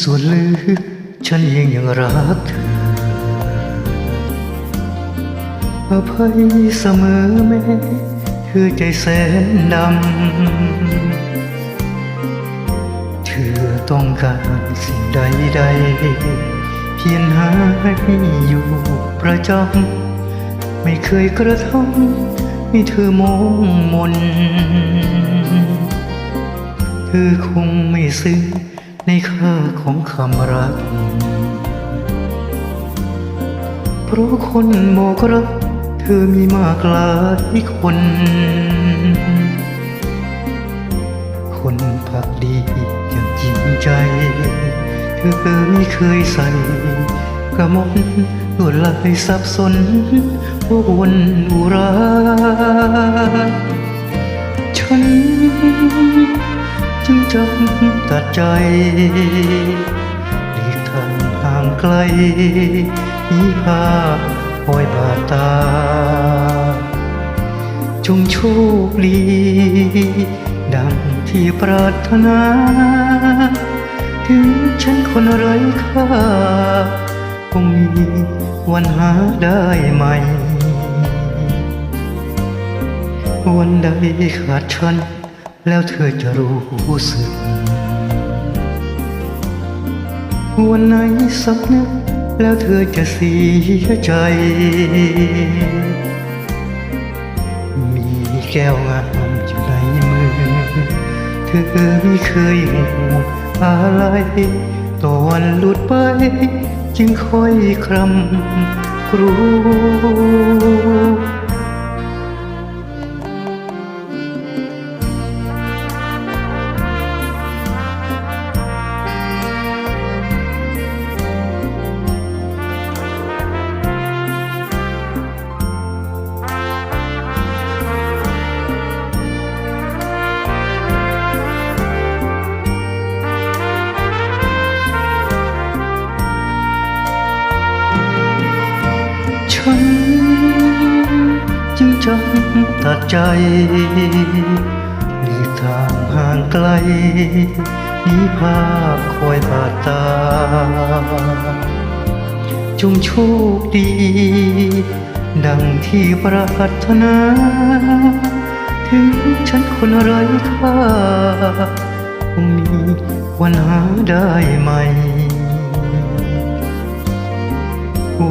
ส่วนลึกฉันเองยังรักเธอ อภัยเสมอแม้เธอใจแสนดำ เธอต้องการสิ่งใดใด เพียงหาให้อยู่ประจำ ไม่เคยกระทำให้เธอมองมน เธอคงไม่ซึ้ง ในค่าของคำรัก เพราะคนบอกรัก เธอมีมากหลายคน คนพักดีอย่างจริงใจ เธอไม่เคยใส่กระมนลวดลายสับสนวนอุราฉันจึงจำ ตัดใจหลีกทางห่างไกลมีภาพคอยบาดตา จงโชคดี ดังที่ปรารถนา ถึงฉันคนไร้ค่าคงมีวันหาได้ไหม วันใดขาดฉัน แล้วเธอจะรู้สึก วันไหนสักนึกแล้วเธอจะเสียใจ มีแก้วงามอยู่ในมือ เธอไม่เคยห่วงอะไรตอวันหลุดไป จึงค่อยคร่ำคร จึงจำตัดใจหลีกทางห่างไกลมีภาพคอยบาดตา จงโชคดี ดังที่ปรารถนา ถึงฉันคนไร้ค่าคงมีวันหาได้ไหม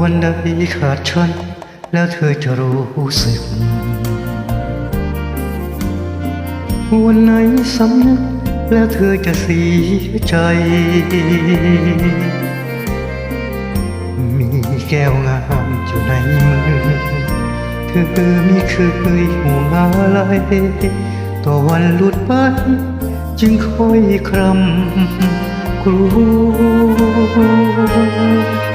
วันใดขาดฉัน แล้วเธอจะรู้สึก วันไหนสำนึกแล้วเธอจะเสียใจ มีแก้วงามอยู่ในมือ เธอไม่เคยห่วงอะไรต่อวันหลุดไป จึงค่อยครำกลัว